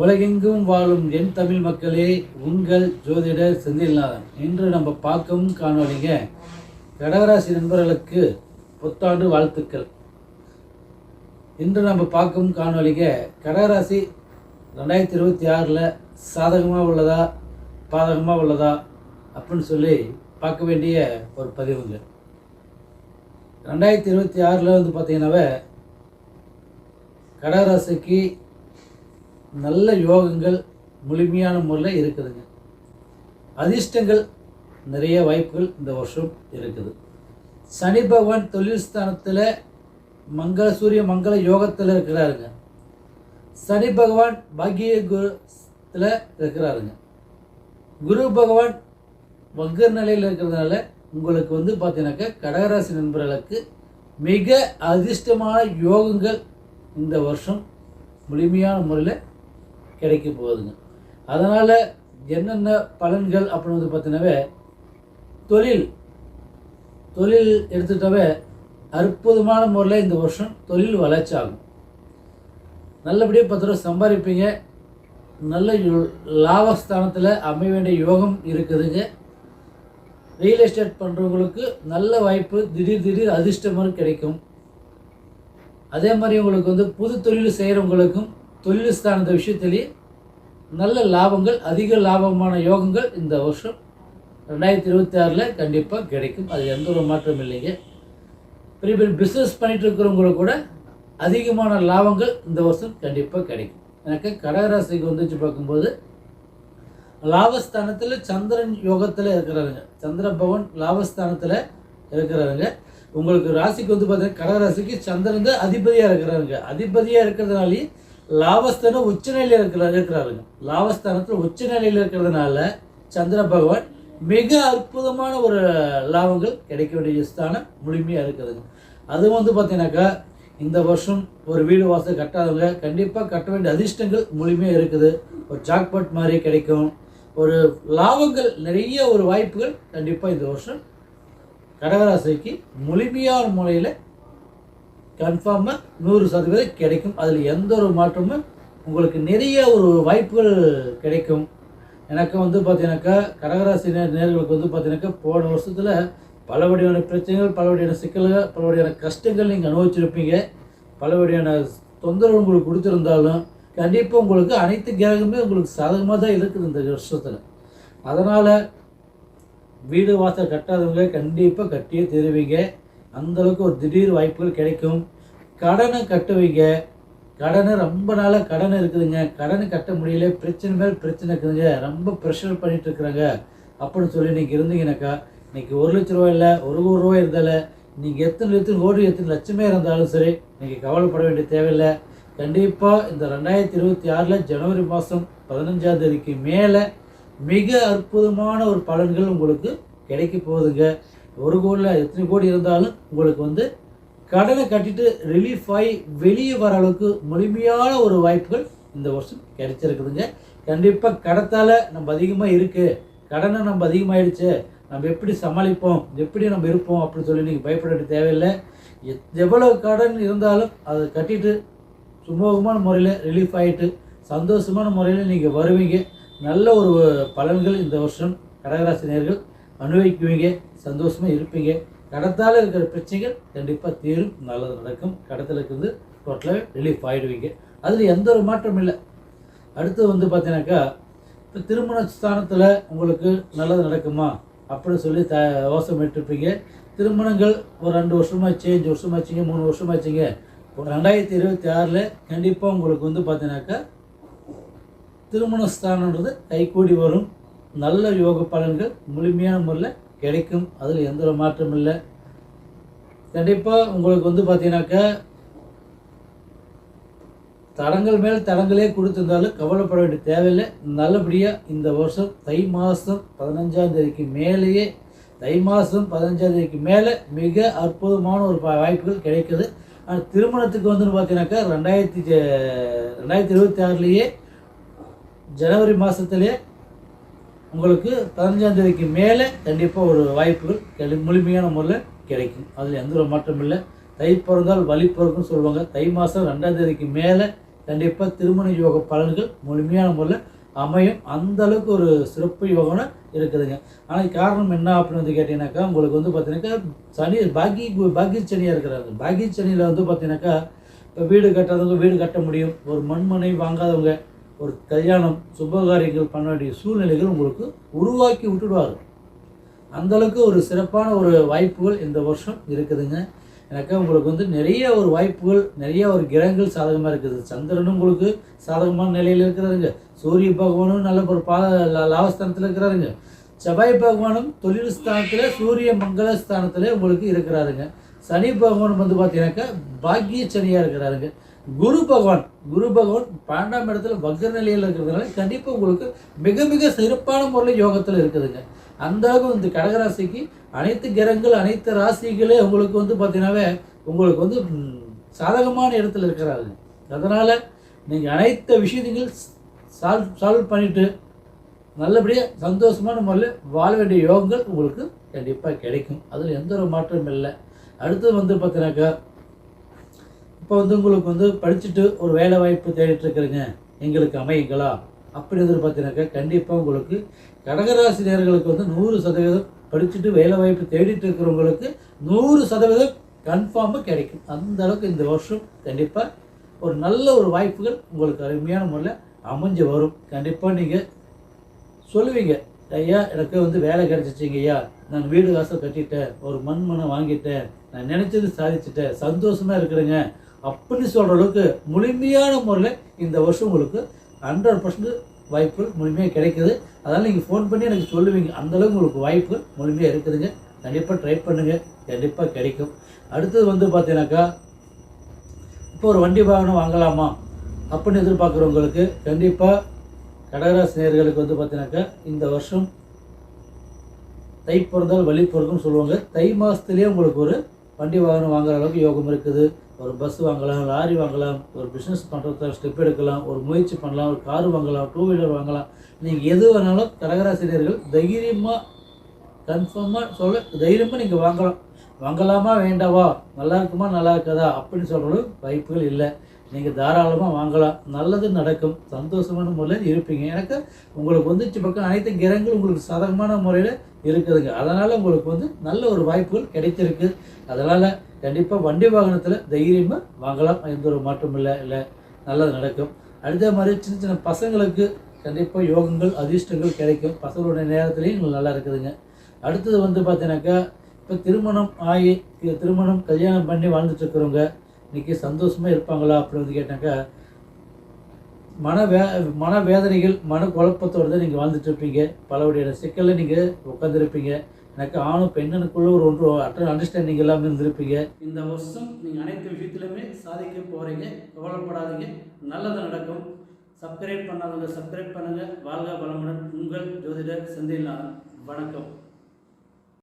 உலகெங்கும் வாழும் என் தமிழ் மக்களே உங்கள் ஜோதிடர் செந்தில்நாதன். இன்று நம்ம பார்க்கவும் காணொலிங்க கடகராசி நண்பர்களுக்கு புத்தாண்டு வாழ்த்துக்கள். இன்று நம்ம பார்க்கவும் காணொலிங்க கடகராசி ரெண்டாயிரத்தி இருபத்தி ஆறில் சாதகமாக உள்ளதா பாதகமாக உள்ளதா அப்படின்னு சொல்லி பார்க்க வேண்டிய ஒரு பதிவுங்க. ரெண்டாயிரத்தி இருபத்தி ஆறில் வந்து பார்த்தீங்கன்னாவே கடகராசிக்கு நல்ல யோகங்கள் முழுமையான முறையில் இருக்குதுங்க. அதிர்ஷ்டங்கள் நிறைய வாய்ப்புகள் இந்த வருஷம் இருக்குது. சனி பகவான் தொழில் ஸ்தானத்தில் மங்கள சூரிய மங்கள யோகத்தில் இருக்கிறாருங்க. சனி பகவான் பாக்கிய குருத்தில் இருக்கிறாருங்க. குரு பகவான் வக்கர் நிலையில் இருக்கிறதுனால உங்களுக்கு வந்து பார்த்தீங்கன்னாக்கா கடகராசி நண்பர்களுக்கு மிக அதிர்ஷ்டமான யோகங்கள் இந்த வருஷம் முழுமையான முறையில் கிடைக்க போகுதுங்க. அதனால் என்னென்ன பலன்கள் அப்படின்றது வந்து தொழில். தொழில் எடுத்துட்டாவே அற்புதமான முறையில் இந்த வருஷம் தொழில் வளர்ச்சி ஆகும். நல்லபடியாக பத்து ரூபா சம்பாதிப்பீங்க. நல்ல லாபஸ்தானத்தில் அமைய வேண்டிய யோகம் இருக்குதுங்க. ரியல் எஸ்டேட் பண்ணுறவங்களுக்கு நல்ல வாய்ப்பு திடீர் திடீர் அதிர்ஷ்டமாக கிடைக்கும். அதே மாதிரி உங்களுக்கு வந்து புது தொழில் செய்கிறவங்களுக்கும் தொழில் ஸ்தானத்த விஷயத்திலேயே நல்ல லாபங்கள் அதிக லாபமான யோகங்கள் இந்த வருஷம் ரெண்டாயிரத்தி இருபத்தி ஆறில் கண்டிப்பாக கிடைக்கும். அது எந்த ஒரு மாற்றம் இல்லைங்க. பெரிய பெரிய பிஸ்னஸ் பண்ணிட்டு இருக்கிறவங்களுக்கு கூட அதிகமான லாபங்கள் இந்த வருஷம் கண்டிப்பாக கிடைக்கும். எனக்கு கடகராசிக்கு வந்துச்சு பார்க்கும்போது லாபஸ்தானத்தில் சந்திரன் யோகத்தில் இருக்கிறாருங்க. சந்திர பகவான் லாபஸ்தானத்தில் இருக்கிறாருங்க. உங்களுக்கு ராசிக்கு வந்து பார்த்தீங்கன்னா கடகராசிக்கு சந்திரன் தான் அதிபதியாக இருக்கிறாருங்க. அதிபதியாக இருக்கிறதுனாலேயே லாபஸ்தானம் உச்சநிலையில் இருக்கிற இருக்கிறாருங்க. லாபஸ்தானத்தில் உச்சநிலையில் இருக்கிறதுனால சந்திர பகவான் மிக அற்புதமான ஒரு லாபங்கள் கிடைக்க வேண்டிய ஸ்தானம் முழுமையாக இருக்குதுங்க. அது வந்து பார்த்தீங்கன்னாக்கா இந்த வருஷம் ஒரு வீடு வாசல் கட்டாதவங்க கண்டிப்பாக கட்ட வேண்டிய அதிர்ஷ்டங்கள் முழுமையாக இருக்குது. ஒரு ஜாக்பாட் மாதிரி கிடைக்கும். ஒரு லாபங்கள் நிறைய ஒரு வாய்ப்புகள் கண்டிப்பாக இந்த வருஷம் கடகராசிக்கு முழுமையான முறையில் கன்ஃபார்மாக நூறு சதவீதம் கிடைக்கும். அதில் எந்த ஒரு மாற்றமும் உங்களுக்கு நிறைய ஒரு வாய்ப்புகள் கிடைக்கும். எனக்கு வந்து பார்த்தீங்கன்னாக்கா கடகராசி நேர்களுக்கு வந்து பார்த்தீங்கன்னாக்கா போன வருஷத்தில் பலவடியான பிரச்சனைகள் பலவடியான சிக்கல்கள் பலவடியான கஷ்டங்கள் நீங்கள் அனுபவிச்சிருப்பீங்க. பலவடியான தொந்தரவு உங்களுக்கு கொடுத்துருந்தாலும் கண்டிப்பாக உங்களுக்கு அனைத்து கிரகமே உங்களுக்கு சாதகமாக தான் இருக்குது இந்த வருஷத்தில். அதனால் வீடு வாசல் கட்டாதவங்க கண்டிப்பாக கட்டியே தருவீங்க. அந்தளவுக்கு ஒரு திடீர் வாய்ப்புகள் கிடைக்கும். கடனை கட்டுவீங்க கடனை ரொம்ப நாளாக கடன் இருக்குதுங்க. கடனை கட்ட முடியல. பிரச்சனை மேல் பிரச்சனை இருக்குதுங்க. ரொம்ப ப்ரெஷர் பண்ணிகிட்டு இருக்கிறாங்க. அப்படின்னு சொல்லி நீங்கள் இருந்தீங்கன்னாக்கா இன்னைக்கு ஒரு லட்ச ரூபாய் இல்லை ஒரு கோடி ரூபாய் இருந்தால நீங்கள் எத்தனை லட்சம் கோடி எத்தனை லட்சமே இருந்தாலும் சரி நீங்கள் கவலைப்பட வேண்டிய தேவையில்லை. கண்டிப்பாக இந்த ரெண்டாயிரத்தி இருபத்தி ஆறில் ஜனவரி மாதம் பதினஞ்சாம் தேதிக்கு மேலே மிக அற்புதமான ஒரு பலன்கள் உங்களுக்கு கிடைக்க போகுதுங்க. ஒரு கோடியில் எத்தனை கோடி இருந்தாலும் உங்களுக்கு வந்து கடனை கட்டிட்டு ரிலீஃப் ஆகி வெளியே வர அளவுக்கு முழுமையான ஒரு வாய்ப்புகள் இந்த வருஷம் கிடைச்சிருக்குதுங்க. கண்டிப்பாக கடத்தால் நம்ம அதிகமாக இருக்குது கடனை நம்ம அதிகமாகிடுச்சு நம்ம எப்படி சமாளிப்போம்? எப்படி நம்ம இருப்போம்? அப்படின்னு சொல்லி நீங்கள் பயப்பட வேண்டிய தேவையில்லை. எத்- எவ்வளவு கடன் இருந்தாலும் அதை கட்டிட்டு சுமூகமான முறையில் ரிலீஃப் ஆகிட்டு சந்தோஷமான முறையில் நீங்கள் வருவீங்க. நல்ல ஒரு பலன்கள் இந்த வருஷம் கடகராசினியர்கள் அனுபவிக்குவீங்க சந்தோஷமாக இருப்பீங்க. கடத்தால் இருக்கிற பிரச்சனைகள் கண்டிப்பாக தீரும். நல்லது நடக்கும். கடத்தில் வந்து டோட்டலாக ரிலீஃப் ஆகிடுவீங்க அதில் எந்த ஒரு மாற்றம் இல்லை. அடுத்து வந்து பார்த்தீங்கன்னாக்கா இப்போ திருமண ஸ்தானத்தில் உங்களுக்கு நல்லது நடக்குமா? அப்படின்னு சொல்லி த யோசனை இருப்பீங்க திருமணங்கள் ஒரு ரெண்டு வருஷமாச்சு அஞ்சு வருஷமாச்சுங்க மூணு வருஷமாச்சுங்க ரெண்டாயிரத்தி இருபத்தி ஆறில் கண்டிப்பாக உங்களுக்கு வந்து பார்த்தீங்கன்னாக்கா திருமண ஸ்தானன்றது கைகூடி வரும். நல்ல யோக பலன்கள் முழுமையான முறையில் கிடைக்கும். அதில் எந்த ஒரு மாற்றமும் இல்லை. கண்டிப்பாக உங்களுக்கு வந்து பார்த்தீங்கன்னாக்கா தடங்கள் மேல் தடங்களே கொடுத்துருந்தாலும் கவலைப்பட வேண்டிய தேவையில்லை. நல்லபடியாக இந்த வருஷம் தை மாதம் பதினஞ்சாம் தேதிக்கு மேலேயே தை மாதம் பதினஞ்சாம் தேதிக்கு மேலே மிக அற்புதமான ஒரு வாய்ப்புகள் கிடைக்குது. ஆனால் திருமணத்துக்கு வந்துன்னு பார்த்தீங்கன்னாக்கா ரெண்டாயிரத்தி ஜ- ரெண்டாயிரத்தி இருபத்தி ஆறுலேயே ஜனவரி மாதத்துலேயே உங்களுக்கு பதினஞ்சாம் தேதிக்கு மேலே கண்டிப்பாக ஒரு வாய்ப்புகள் கிடை முழுமையான முறையில் கிடைக்கும். அதில் எந்த ஒரு மாற்றம் இல்லை. தை பிறந்தால் வழி பிறக்கும் சொல்லுவாங்க. தை மாதம் ரெண்டாம் தேதிக்கு மேலே கண்டிப்பாக திருமண யோக பலன்கள் முழுமையான முறையில் அமையும். அந்த அளவுக்கு ஒரு சிறப்பு யோகம்னு இருக்குதுங்க. ஆனால் காரணம் என்ன அப்படின்னு வந்து கேட்டிங்கனாக்கா உங்களுக்கு வந்து பார்த்தீங்கன்னாக்கா சனி பாக்கி பாக்கி சனியாக இருக்கிறாங்க பாக்கி சனியில் வந்து பார்த்தீங்கன்னாக்கா இப்போ வீடு கட்டாதவங்க வீடு கட்ட முடியும். ஒரு மண்மனை வாங்காதவங்க ஒரு கல்யாணம் சுபகாரியங்கள் பண்ண வேண்டிய சூழ்நிலைகள் உங்களுக்கு உருவாக்கி விட்டுடுவாங்க அந்தளவுக்கு ஒரு சிறப்பான ஒரு வாய்ப்புகள் இந்த வருஷம் இருக்குதுங்க. எனக்கு உங்களுக்கு வந்து நிறைய ஒரு வாய்ப்புகள் நிறைய ஒரு கிரகங்கள் சாதகமாக இருக்குது. சந்திரனும் உங்களுக்கு சாதகமான நிலையில் இருக்கிறாருங்க. சூரிய பகவானும் நல்ல ஒரு பா லாபஸ்தானத்தில் இருக்கிறாருங்க. செவ்வாய் பகவானும் தொழில் ஸ்தானத்தில் சூரிய மங்கள ஸ்தானத்தில் உங்களுக்கு இருக்கிறாருங்க. சனி பகவான் வந்து பார்த்தீங்கன்னாக்கா பாக்கிய சனியாக இருக்கிறாருங்க. குரு பகவான் குரு பகவான் பன்னெண்டாம் இடத்துல வக்ர நிலையில் இருக்கிறதுனால கண்டிப்பாக உங்களுக்கு மிக மிக சிறப்பான முறையில் யோகத்தில் இருக்குதுங்க. அந்த அளவுக்கு இந்த கடகராசிக்கு அனைத்து கிரகங்கள் அனைத்து ராசிகளே உங்களுக்கு வந்து பார்த்தீங்கன்னாவே உங்களுக்கு வந்து சாதகமான இடத்துல இருக்கிறாரு அதனால் நீங்கள் அனைத்து விஷயத்தையும் சால்வ் சால்வ் பண்ணிவிட்டு நல்லபடியாக சந்தோஷமான முறையில் வாழ வேண்டிய யோகங்கள் உங்களுக்கு கண்டிப்பாக கிடைக்கும். அதில் எந்த ஒரு மாற்றமும் இல்லை. அடுத்தது வந்து பார்த்தீங்கன்னாக்கா இப்போ வந்து உங்களுக்கு வந்து படிச்சுட்டு ஒரு வேலை வாய்ப்பு தேடிட்டு இருக்கிறீங்க. எங்களுக்கு அமையுங்களா? அப்படி வந்து கண்டிப்பாக உங்களுக்கு கடகராசினியர்களுக்கு வந்து நூறு சதவீதம் படிச்சுட்டு வேலை வாய்ப்பு தேடிட்டு இருக்கிறவங்களுக்கு நூறு சதவீதம் கன்ஃபார்மாக கிடைக்கும். அந்த அளவுக்கு இந்த வருஷம் கண்டிப்பாக ஒரு நல்ல ஒரு வாய்ப்புகள் உங்களுக்கு அருமையான முறையில் அமைஞ்சு வரும். கண்டிப்பாக நீங்கள் சொல்லுவீங்க. ஐயா எனக்கு வந்து வேலை கிடச்சிச்சிங்க ஐயா. நான் வீடு காசை கட்டிட்டேன். ஒரு மண் மனை வாங்கிட்டேன். நான் நினச்சது சாதிச்சிட்டேன். சந்தோஷமாக இருக்கிறேங்க. அப்படின்னு சொல்கிற அளவுக்கு முழுமையான முறையில் இந்த வருஷம் உங்களுக்கு ஹண்ட்ரட் பர்சன்ட் வாய்ப்புகள் முழுமையாக கிடைக்குது. அதனால் நீங்கள் ஃபோன் பண்ணி எனக்கு சொல்லுவீங்க. அந்த அளவுக்கு உங்களுக்கு வாய்ப்பு முழுமையாக இருக்குதுங்க. கண்டிப்பாக ட்ரை பண்ணுங்க. கண்டிப்பாக கிடைக்கும். அடுத்தது வந்து பார்த்தீங்கன்னாக்கா இப்போ ஒரு வண்டி வாகனம் வாங்கலாமா? அப்படின்னு எதிர்பார்க்குறவங்களுக்கு கண்டிப்பாக கடகராசி நேர்களுக்கு வந்து பார்த்தீங்கன்னாக்கா இந்த வருஷம் தை பிறந்தால் வழி பிறக்கும்னு சொல்லுவாங்க. தை மாதத்துலேயே உங்களுக்கு ஒரு வண்டி வாகனம் வாங்குற அளவுக்கு யோகம் இருக்குது. ஒரு பஸ் வாங்கலாம் லாரி வாங்கலாம் ஒரு பிஸ்னஸ் பண்ணுறதுக்கு ஸ்டெப் எடுக்கலாம் ஒரு முயற்சி பண்ணலாம் ஒரு கார் வாங்கலாம் டூ வீலர் வாங்கலாம். நீங்கள் எது வேணாலும் கடகராசிரியர்கள் தைரியமாக கன்ஃபார்மாக சொல்ல தைரியமாக நீங்கள் வாங்கலாம். வாங்கலாமா வேண்டாவா நல்லா இருக்குமா நல்லா இருக்காதா? அப்படின்னு சொல்கிறது வாய்ப்புகள் இல்லை. நீங்கள் தாராளமாக வாங்கலாம். நல்லது நடக்கும். சந்தோஷமான முறையில் இருப்பீங்க. எனக்கு உங்களுக்கு வந்துச்சு பக்கம் அனைத்து கிரகங்களும் உங்களுக்கு சாதகமான முறையில் இருக்குதுங்க. அதனால் உங்களுக்கு வந்து நல்ல ஒரு வாய்ப்புகள் கிடைத்திருக்கு. அதனால் கண்டிப்பாக வண்டி வாகனத்தில் தைரியமாக வாங்கலாம். எந்த ஒரு மாற்றம் இல்லை இல்லை. நல்லது நடக்கும். அடுத்த மாதிரி சின்ன சின்ன பசங்களுக்கு கண்டிப்பாக யோகங்கள் அதிர்ஷ்டங்கள் கிடைக்கும். பசங்களுடைய நேரத்துலேயும் உங்களுக்கு நல்லா இருக்குதுங்க. அடுத்தது வந்து பார்த்தீங்கன்னாக்கா இப்போ திருமணம் ஆகி இது திருமணம் கல்யாணம் பண்ணி வாழ்ந்துட்டு இருக்கிறவங்க இன்றைக்கி சந்தோஷமாக இருப்பாங்களா அப்படின்னு வந்து கேட்டாக்கா மன வே மன வேதனைகள் மன குழப்பத்தோடு தான் நீங்கள் வாழ்ந்துட்டுருப்பீங்க இருப்பீங்க. பலவகையான சிக்கலில் நீங்கள் உட்காந்துருப்பீங்க எனக்கு ஆணும் பெண்ணனுக்குள்ள ஒரு ஒன்று அட்ட அண்டர்ஸ்டாண்டிங் எல்லாமே இருந்திருப்பீங்க. இந்த வருஷம் நீங்கள் அனைத்து விஷயத்துலையுமே சாதிக்க போகிறீங்க கவலைப்படாதீங்க. நல்லது நடக்கும். சப்ஸ்கிரைப் பண்ணாதவங்க சப்ஸ்கிரைப் பண்ணுங்கள் வாழ்க வளமுடன். உங்கள் ஜோதிடர் செந்தில்நாதன். வணக்கம்.